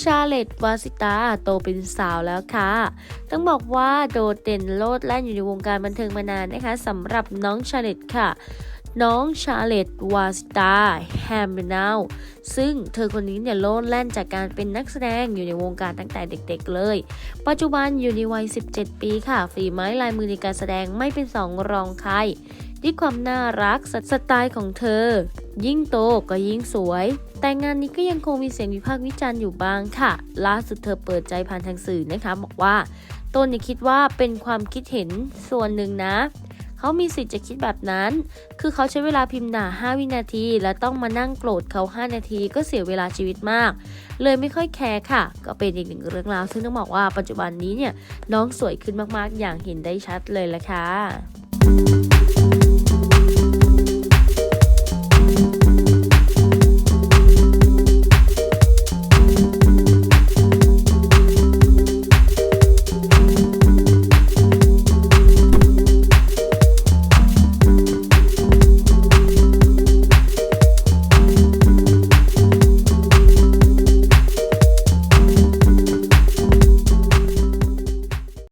ชาเลตวาสิตาโตเป็นสาวแล้วค่ะ ต้องบอกว่าโดดเด่นโลดแล่นอยู่ในวงการบันเทิงมานานนะคะสำหรับน้องชาเลตค่ะ น้องชาเลตวาสิตาแฮมเบนาวซึ่งเธอคนนี้เนี่ยโลดแล่นจากการเป็นนักแสดงอยู่ในวงการตั้งแต่เด็กๆเลย ปัจจุบันอยู่ในวัย 17 ปีค่ะ ฝีไม้ลายมือในการแสดงไม่เป็นสองรองใครด้วยความน่ารักสสไตล์ของเธอ ยิ่งโตก็ยิ่งสวย แต่งานนี้ก็ยังคงมีเสียงวิพากษ์วิจารณ์อยู่บ้างค่ะ ล่าสุดเธอเปิดใจผ่านทางสื่อนะคะ บอกว่าตนเนี่ยคิดว่าเป็นความคิดเห็นส่วนหนึ่งนะ เขามีสิทธิ์จะคิดแบบนั้น คือเขาใช้เวลาพิมพ์ด่า 5 วินาที และต้องมานั่งโกรธเขา 5 นาทีก็เสียเวลาชีวิตมาก เลยไม่ค่อยแคร์ค่ะ ก็เป็นอีกหนึ่งเรื่องราว ซึ่งต้องบอกว่าปัจจุบันนี้เนี่ยน้องสวยขึ้นมากๆ อย่างเห็นได้ชัดเลยละค่ะ